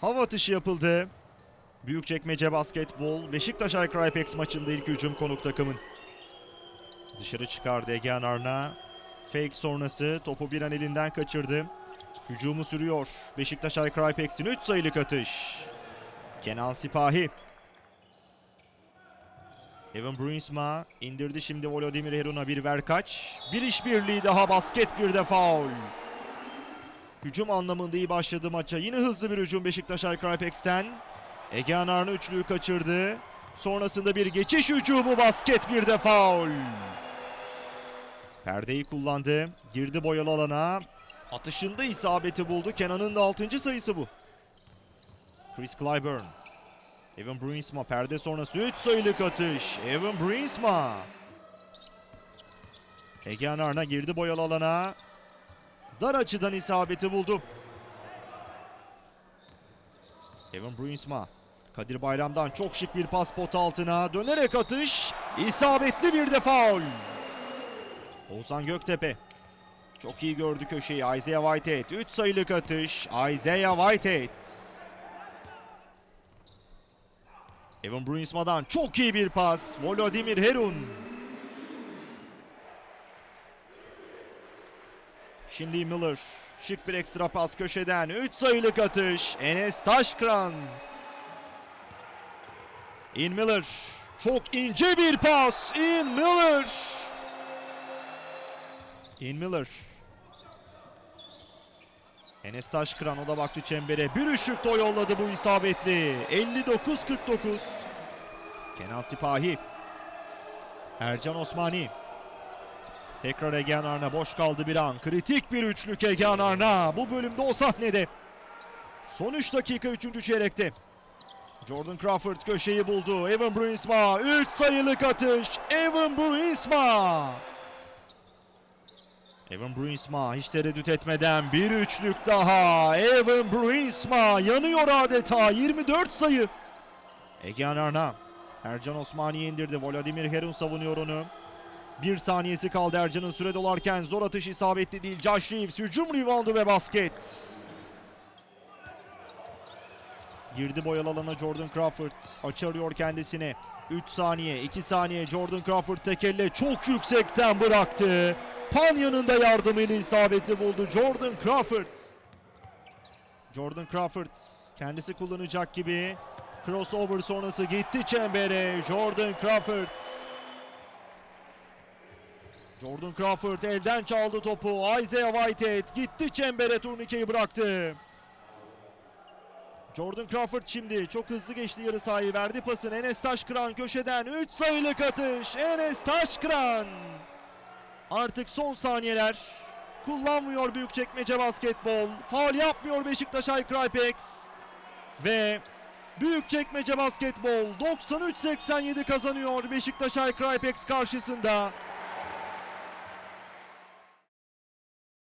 Hava atışı yapıldı. Büyükçekmece basketbol Beşiktaş Aycrypex maçında ilk hücum konuk takımın. Dışarı çıkardı Egehan Arna. Fake sonrası topu bir an elinden kaçırdı. Hücumu sürüyor. Beşiktaş Aycrypex'in 3 sayılık atış. Kenan Sipahi. Evan Bruinsma indirdi şimdi Volodymyr Herun'a bir verkaç. Bir işbirliği daha basket bir de faul. Hücum anlamında iyi başladı maça. Yine hızlı bir hücum Beşiktaş Aycrypex'ten. Egehan Arna üçlüyü kaçırdı. Sonrasında bir geçiş hücumu basket bir de faul. Perdeyi kullandı. Girdi boyalı alana. Atışında isabeti buldu. Kenan'ın da 6. sayısı bu. Chris Clyburn. Evan Bruinsma perde sonrası 3 sayılık atış. Evan Bruinsma. Egehan Arna girdi boyalı alana. Dar açıdan isabeti buldu. Evan Bruinsma. Kadir Bayram'dan çok şık bir pas pot altına. Dönerek atış. İsabetli bir de faul. Oğuzhan Göktepe. Çok iyi gördü köşeyi Isaiah Whitehead. 3 sayılık atış. Isaiah Whitehead. Evan Bruinsma'dan çok iyi bir pas. Volodymyr Herun. Şimdi Miller. Şık bir ekstra pas köşeden. 3 sayılık atış. Enes Taşkıran. In Miller. Çok ince bir pas. In Miller. In Miller. Enes Taşkıran o da baktı çembere. Bir de o yolladı bu isabetli. 59-49. Kenan Sipahi. Ercan Osmani. Tekrar Egehan Arna boş kaldı bir an. Kritik bir üçlük Egehan Arna. Bu bölümde o sahnede. Son 3 dakika 3. çeyrekte. Jordan Crawford köşeyi buldu. Evan Bruinsma 3 sayılık atış. Evan Bruinsma. Evan Bruinsma hiç tereddüt etmeden bir üçlük daha. Evan Bruinsma yanıyor adeta 24 sayı. Egehan Arna. Ercan Osmani'ye indirdi. Volodymyr Herun savunuyor onu. Bir saniyesi kaldı Ercan'ın süre dolarken zor atış isabetli değil. Josh Reeves hücum reboundu ve basket. Girdi boyalı alana Jordan Crawford. Açı arıyor kendisine. 3 saniye, 2 saniye Jordan Crawford tek elle çok yüksekten bıraktı. Panya'nın da yardımıyla isabeti buldu Jordan Crawford. Jordan Crawford kendisi kullanacak gibi. Crossover sonrası gitti çembere. Jordan Crawford. Jordan Crawford elden çaldı topu. Isaiah Whitehead gitti çembere turnikeyi bıraktı. Jordan Crawford şimdi çok hızlı geçti yarı sahayı. Verdi pasını. Enes Taşkıran köşeden. 3 sayılık atış. Enes Taşkıran. Artık son saniyeler. Kullanmıyor Büyükçekmece basketbol. Faul yapmıyor Beşiktaş Aycrypex ve Büyükçekmece basketbol 93-87 kazanıyor Beşiktaş Aycrypex karşısında